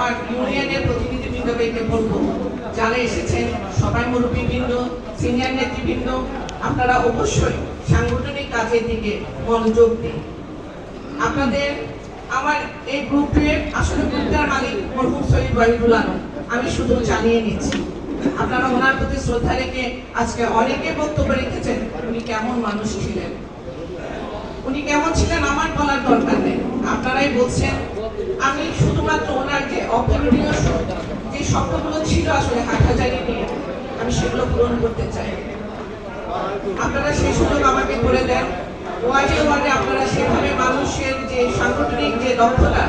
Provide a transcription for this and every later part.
আমার ইউনিয়নের প্রতিনিধিবৃন্দকে বলব। যারা এসেছেন, সবাই মুরব্বীবৃন্দ সিনিয়র নেতৃবৃন্দ আপনারা অবশ্যই সাংগঠনিক কাজের দিকে মনোযোগ দিন। আপনাদের, আমার এই গ্রুপের আসলে গ্রুপটার মালিক মরহুম সৈয়দ ওয়াহিদুল আলম। আমি শুধু জানিয়ে নিচ্ছি, আপনারা ওনার প্রতি শ্রদ্ধা রেখে আজকে অনেকে বক্তব্য রেখেছেন, উনি কেমন মানুষ ছিলেন? উনি কেমন ছিলেন আমার বলার দরকার নেই। আপনারাই বলছেন, আমি শুধুমাত্র ওনার যে অপূরণীয় যে স্বপ্নগুলো ছিল আসলে হাটহাজারি নিয়ে আমি সেগুলো পূরণ করতে চাই। আপনারা সেই সুযোগ আমাকে করে দেন। ওয়ার্ডে ওয়ার্ডে আপনারা সেভাবে মানুষের যে সাংগঠনিক যে দক্ষতা,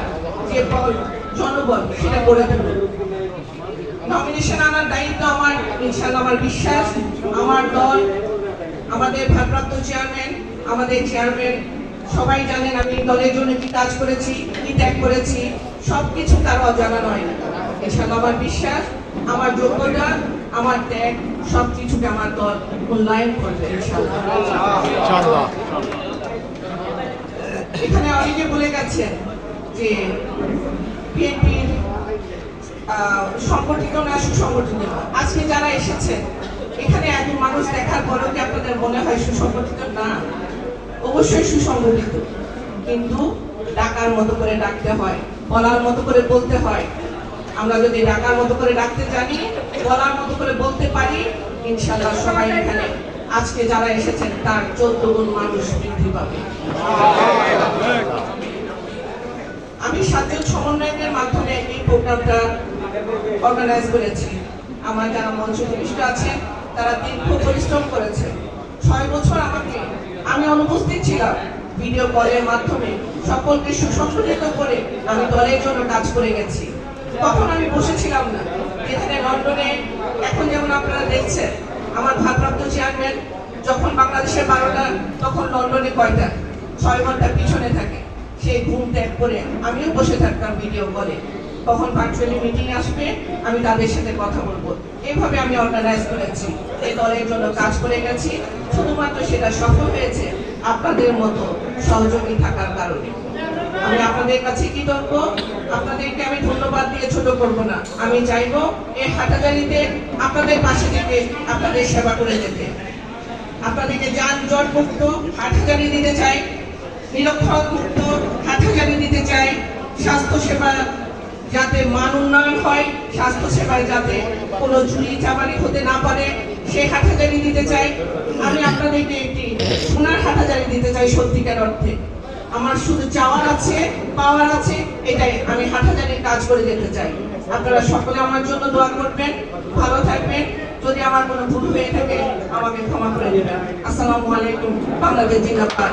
যে বল, জনবল, সেটা করে তুলুন। নমিনেশন আনার দায়িত্ব আমার ইনশাল্লাহ আমার বিশ্বাস, আমার দল, আমাদের ভারপ্রাপ্ত চেয়ারম্যান আমাদের চেয়ারম্যান সবাই জানেন আমি দলের জন্য কি কাজ করেছি কি ত্যাগ করেছি সব কিছু তার অজানা নয়। ইনশাল্লাহ আমার বিশ্বাস আমার যোগ্যতা আমার ত্যাগ সব কিছুকে আমার দল মূল্যায়ন করবে এখানে অনেকে বলে গেছেন যে বিএনপির সংগঠিত না সুসংগঠিত। আজকে যারা এসেছেন এখানে এত মানুষ দেখার পরেও কি আপনাদের মনে হয় সুসংগঠিত? না। অবশ্যই সুসংগঠিত। কিন্তু ডাকার মতো করে ডাকতে হয়, বলার মতো করে বলতে হয়। আমরা যদি ডাকার মতো করে ডাকতে জানি, বলার মতো করে বলতে পারি ইনশাল্লাহ সবাই এখানে, আজকে যারা এসেছেন, তার চোদ্দ গুণ মানুষ বৃদ্ধি পাবে। আমি সাতজন সমন্বয়কের মাধ্যমে এই প্রোগ্রামটা অর্গানাইজ করেছি। আমার যারা মঞ্চ আছেন, তারা দীর্ঘ পরিশ্রম করেছে ছয় বছর আমাকে আমি অনুপস্থিত ছিলাম ভিডিও কলের মাধ্যমে। সকলকে সুসংগঠিত করে আমি দলের জন্য কাজ করে গেছি। তখন আমি বসেছিলাম না। এখানে লন্ডনে, এখন যেমন আপনারা দেখছেন, আমার ভারপ্রাপ্ত চেয়ারম্যান যখন বাংলাদেশের বারোটা, তখন লন্ডনে কয়টা, ছয় ঘণ্টা পিছনে থাকে। সেই ঘুম ত্যাগ করে আমিও বসে থাকতাম ভিডিও কলে। কখন ভার্চুয়ালি মিটিং আসবে, আমি তাদের সাথে কথা বলব। এইভাবে আমি অর্গানাইজ করেছি। এই দলের জন্য কাজ করে গেছি। শুধুমাত্র সেটা সফল হয়েছে আপনাদের মতো সহযোগী থাকার কারণে। আমি আপনাদের কাছে কি কৃতজ্ঞ। আপনাদেরকে আমি ধন্যবাদ দিয়ে ছোট করব না। আমি চাইব এই হাটাজারিতে আপনাদের পাশে থেকে আপনাদের সেবা করে যেতে। আপনাদেরকে যানজট মুক্ত হাটহাজারি দিতে চাই, নিরক্ষর মুক্ত হাটহাজারি দিতে চাই স্বাস্থ্য সেবা যাতে মান উন্নয়ন হয় স্বাস্থ্য সেবায় যাতে কোনো চুরি চামারি হতে না পারে সেই হাটহাজারি দিতে চাই। আমি আপনাদেরকে একটি সোনার হাটহাজারি দিতে চাই সত্যিকার অর্থে। আমার শুধু চাওয়ার আছে, পাওয়ার আছে, এটাই আমি হাটহাজারির কাজ করে যেতে চাই। আপনারা সকলে আমার জন্য দোয়া করবেন, ভালো থাকবেন। যদি আমার কোনো ভুল হয়ে থাকে, আমাকে ক্ষমা করে দেবেন। আসসালামু আলাইকুম, বাংলাদেশ জিন্দাবাদ।